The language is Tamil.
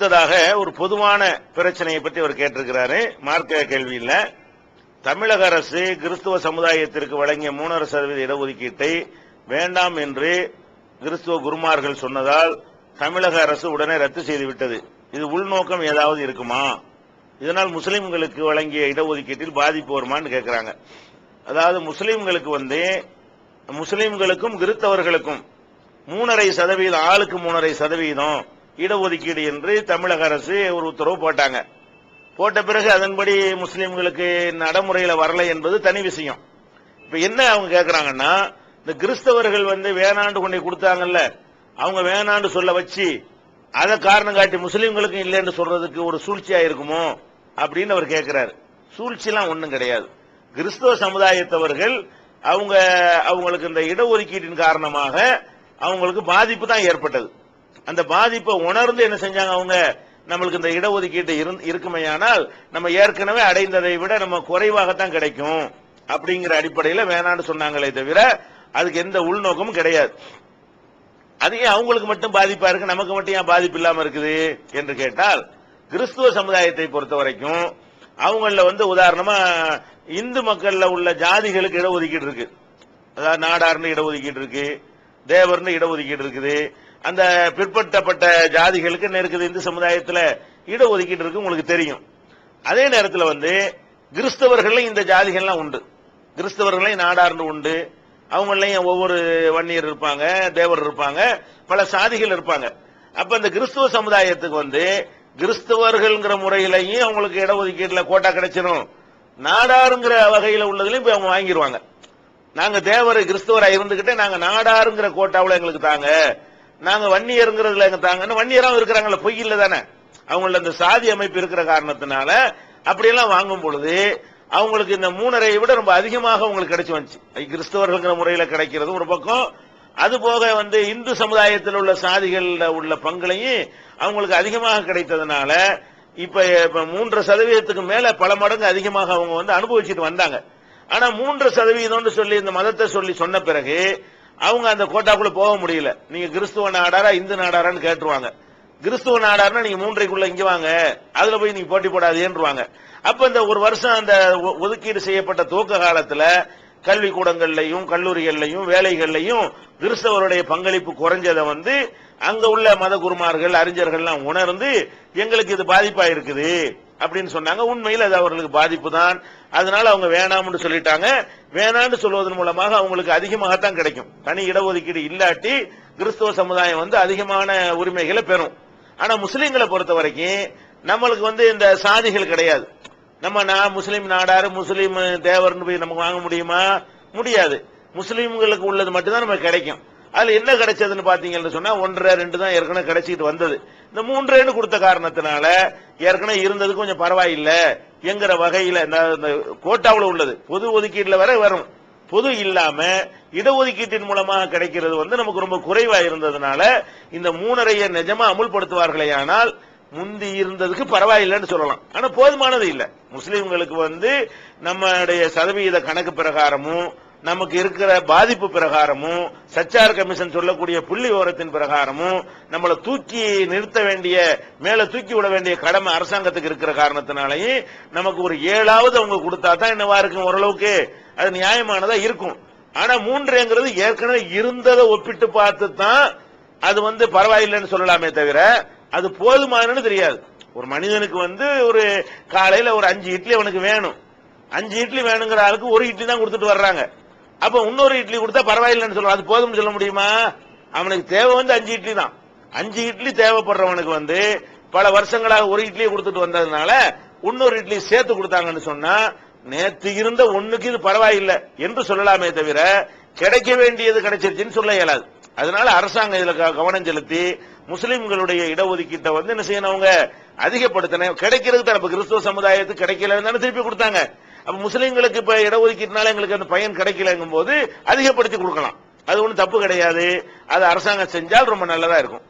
அடுத்ததாக ஒரு பொதுவான பிரச்சனையை பற்றி அவர் கேட்டிருக்கிறாரு. மார்க்க கேள்வியில் தமிழக அரசு கிறிஸ்துவ சமுதாயத்திற்கு வழங்கிய மூணரை சதவீத இடஒதுக்கீட்டை வேண்டாம் என்று கிறிஸ்துவ குருமார்கள் சொன்னதால் தமிழக அரசு உடனே ரத்து செய்துவிட்டது. இது உள்நோக்கம் ஏதாவது இருக்குமா? இதனால் முஸ்லிம்களுக்கு வழங்கிய இடஒதுக்கீட்டில் பாதிப்பு வருமான்னு கேட்கிறாங்க அதாவது முஸ்லிம்களுக்கு வந்து முஸ்லிம்களுக்கும் கிறிஸ்தவர்களுக்கும் மூணரை சதவீதம் ஆளுக்கு மூணரை சதவீதம் இடஒதுக்கீடு என்று தமிழக அரசு ஒரு உத்தரவு போட்டாங்க. போட்ட பிறகு அதன்படி முஸ்லீம்களுக்கு நடைமுறையில் வரலை என்பது தனி விஷயம். இப்ப என்ன அவங்க கேட்குறாங்கன்னா இந்த கிறிஸ்தவர்கள் வந்து வேணாண்டு கொண்டு கொடுத்தாங்கல்ல அவங்க வேணாண்டு சொல்ல வச்சு அதை காரணம் காட்டி முஸ்லீம்களுக்கும் இல்லைன்னு சொல்றதுக்கு ஒரு சூழ்ச்சியா இருக்குமோ அப்படின்னு அவர் கேட்கிறாரு சூழ்ச்சிலாம் ஒன்றும் கிடையாது. கிறிஸ்தவ சமுதாயத்தவர்கள் அவங்க அவங்களுக்கு இந்த இடஒதுக்கீட்டின் காரணமாக அவங்களுக்கு பாதிப்பு தான் ஏற்பட்டது. அந்த பாதிப்பை உணர்ந்து என்ன செஞ்சாங்க அவங்க? நம்மளுக்கு இந்த இடஒதுக்கீட்டு இருக்குமையானால் நம்ம ஏற்கனவே அடைந்ததை விட நம்ம குறைவாகத்தான் கிடைக்கும் அப்படிங்கிற அடிப்படையில் வேணான்னு சொன்னாங்களே தவிர அதுக்கு எந்த உள்நோக்கமும் கிடையாது. அது ஏன் அவங்களுக்கு மட்டும் பாதிப்பா இருக்கு? நமக்கு மட்டும் ஏன் பாதிப்பு இல்லாம இருக்குது என்று கேட்டால் கிறிஸ்துவ சமுதாயத்தை பொறுத்த வரைக்கும் அவங்கள வந்து உதாரணமா இந்து மக்கள்ல உள்ள ஜாதிகளுக்கு இடஒதுக்கீடு இருக்கு. அதாவது நாடார்னு இடஒதுக்கீடு இருக்கு தேவர்னு இடஒதுக்கீடு இருக்குது அந்த பிற்படுத்தப்பட்ட ஜாதிகளுக்கு நெருக்குது இருக்குது இந்து சமுதாயத்தில் இடஒதுக்கீடு இருக்கு உங்களுக்கு தெரியும். அதே நேரத்தில் வந்து கிறிஸ்தவர்களையும் இந்த ஜாதிகள்லாம் உண்டு. கிறிஸ்தவர்களையும் நாடார்னு உண்டு. அவங்களையும் ஒவ்வொரு வன்னியர் இருப்பாங்க தேவர் இருப்பாங்க பல சாதிகள் இருப்பாங்க. அப்ப இந்த கிறிஸ்துவ சமுதாயத்துக்கு வந்து கிறிஸ்தவர்கள்ங்கிற முறையிலையும் அவங்களுக்கு இடஒதுக்கீட்டுல கோட்டா கிடைச்சிடும் நாடாருங்கிற வகையில உள்ளதுலயும் போய் அவங்க வாங்கிடுவாங்க நாங்க தேவர் கிறிஸ்தவராக இருந்துக்கிட்டே நாங்க நாடாருங்கிற கோட்டாவில் எங்களுக்கு தாங்க. நாங்க வன்னியருங்கிறதுல எங்க தாங்கன்னு வன்னியராவும் இருக்கிறாங்கல்ல பொய் இல்ல தானே. அவங்கள இந்த சாதி அமைப்பு இருக்கிற காரணத்தினால அப்படியெல்லாம் வாங்கும் பொழுது அவங்களுக்கு இந்த மூணரை விட ரொம்ப அதிகமாக அவங்களுக்கு கிடைச்சு வந்துச்சு. அது கிறிஸ்தவர்கள்ங்கிற முறையில கிடைக்கிறதும் ஒரு பக்கம். அது போக வந்து இந்து சமுதாயத்தில் உள்ள சாதிகளில் உள்ள பங்களையும் அவங்களுக்கு அதிகமாக கிடைத்ததுனால இப்ப இப்ப மூன்று சதவீதத்துக்கு மேல பல மடங்கு அதிகமாக அவங்க வந்து அனுபவிச்சுட்டு வந்தாங்க. ஆனா மூன்று சதவீதம்னு சொல்லி இந்த மதத்தை சொல்லி சொன்ன பிறகு அவங்க அந்த கோட்டாக்குள்ள போக முடியல. நீங்க கிறிஸ்துவ நாடாரா இந்து நாடாரான்னு கேட்டுருவாங்க. கிறிஸ்துவ நாடாருன்னா நீங்க மூன்றைக்குள்ள இங்க வாங்க. அதுல போய் நீங்க போட்டி போடாதேன்றுவாங்க அப்ப இந்த ஒரு வருஷம் அந்த ஒ- ஒதுக்கீடு செய்யப்பட்ட துவக்க காலத்துல கல்விக்கூடங்கள்லையும் கல்லூரிகள்லையும் வேலைகள்லையும் கிறிஸ்தவருடைய பங்களிப்பு குறைஞ்சதை வந்து அங்க உள்ள மத குருமார்கள் அறிஞர்கள்லாம் உணர்ந்து எங்களுக்கு இது பாதிப்பா இருக்குது அப்படின்னு சொன்னாங்க. உண்மையில் அது அவர்களுக்கு பாதிப்பு தான் அதனால அவங்க வேணாம்னு சொல்லிட்டாங்க. வேணான்னு சொல்வதன் மூலமாக அவங்களுக்கு அதிகமாகத்தான் கிடைக்கும். தனி இடஒதுக்கீடு இல்லாட்டி கிறிஸ்தவ சமுதாயம் வந்து அதிகமான உரிமைகளை பெறும். ஆனா முஸ்லீம்களை பொறுத்த வரைக்கும் நம்மளுக்கு வந்து இந்த சாதிகள் கிடையாது. நம்ம நான் முஸ்லீம் நாடாரு முஸ்லீம் தேவர்னு போய் நமக்கு வாங்க முடியுமா? முடியாது. முஸ்லீம்களுக்கு உள்ளது மட்டும்தான் நமக்கு கிடைக்கும். அதுல என்ன கிடைச்சதுன்னு பாத்தீங்கன்னு சொன்னா ஒன்றரை ரெண்டு தான் ஏற்கனவே கிடைச்சிட்டு வந்தது. இந்த மூன்றேன்னு கொடுத்த காரணத்தினால ஏற்கனவே இருந்தது கொஞ்சம் பரவாயில்லை என்கிற வகையில இந்த இந்த உள்ளது. பொது ஒதுக்கீடுல வர வரும். பொது இல்லாம இடஒதுக்கீட்டின் மூலமாக கிடைக்கிறது வந்து நமக்கு ரொம்ப குறைவா இருந்ததுனால இந்த மூணரைய நிஜமா அமுல்படுத்துவார்களே ஆனால் முந்தி இருந்ததுக்கு பரவாயில்லைன்னு சொல்லலாம். ஆனா போதுமானது இல்லை. முஸ்லீம்களுக்கு வந்து நம்மளுடைய சதவீத கணக்கு பிரகாரமும் நமக்கு இருக்கிற பாதிப்பு பிரகாரமும் சச்சார் கமிஷன் சொல்லக்கூடிய புள்ளி விவரத்தின் பிரகாரமும் நம்மளை தூக்கி நிறுத்த வேண்டிய மேல தூக்கி விட வேண்டிய கடமை அரசாங்கத்துக்கு இருக்கிற காரணத்தினாலையும் நமக்கு ஒரு ஏழாவது அவங்க கொடுத்தா தான் என்னவா இருக்கும் ஓரளவுக்கு அது நியாயமானதா இருக்கும். ஆனா மூன்றுங்கிறது ஏற்கனவே இருந்ததை ஒப்பிட்டு பார்த்து தான் அது வந்து பரவாயில்லைன்னு சொல்லலாமே தவிர அது போதுமானன்னு தெரியாது. ஒரு மனிதனுக்கு வந்து ஒரு காலையில ஒரு அஞ்சு இட்லி அவனுக்கு வேணும். அஞ்சு இட்லி வேணுங்கிற ஆளுக்கு ஒரு இட்லி தான் கொடுத்துட்டு வர்றாங்க. அப்ப இன்னொரு இட்லி கொடுத்தா பரவாயில்லைன்னு சொல்லுவான் அது போதும்னு சொல்ல முடியுமா? அவனுக்கு தேவை வந்து அஞ்சு இட்லி தான். அஞ்சு இட்லி தேவைப்படுறவனுக்கு வந்து பல வருஷங்களாக ஒரு இட்லியை கொடுத்துட்டு வந்ததுனால இன்னொரு இட்லி சேர்த்து கொடுத்தாங்கன்னு சொன்னா நேத்து இருந்த ஒண்ணுக்கு இது பரவாயில்லை என்று சொல்லலாமே தவிர கிடைக்க வேண்டியது கிடைச்சிருச்சுன்னு சொல்ல இயலாது. அதனால அரசாங்கம் இதுல க- கவனம் செலுத்தி முஸ்லிம்களுடைய இடஒதுக்கீட்டை வந்து என்ன செய்யணும் அவங்க? அதிகப்படுத்தின கிடைக்கிறது தான். கிறிஸ்துவ சமுதாயத்துக்கு கிடைக்கலன்னு தானே திருப்பி கொடுத்தாங்க. அப்ப முஸ்லீம்களுக்கு இப்ப இடஒதுக்கீட்டினால எங்களுக்கு அந்த பயன் கிடைக்கலங்கும் போது அதிகப்படுத்தி கொடுக்கலாம். அது ஒண்ணும் தப்பு கிடையாது. அது அரசாங்கம் செஞ்சால் ரொம்ப நல்லதா இருக்கும்.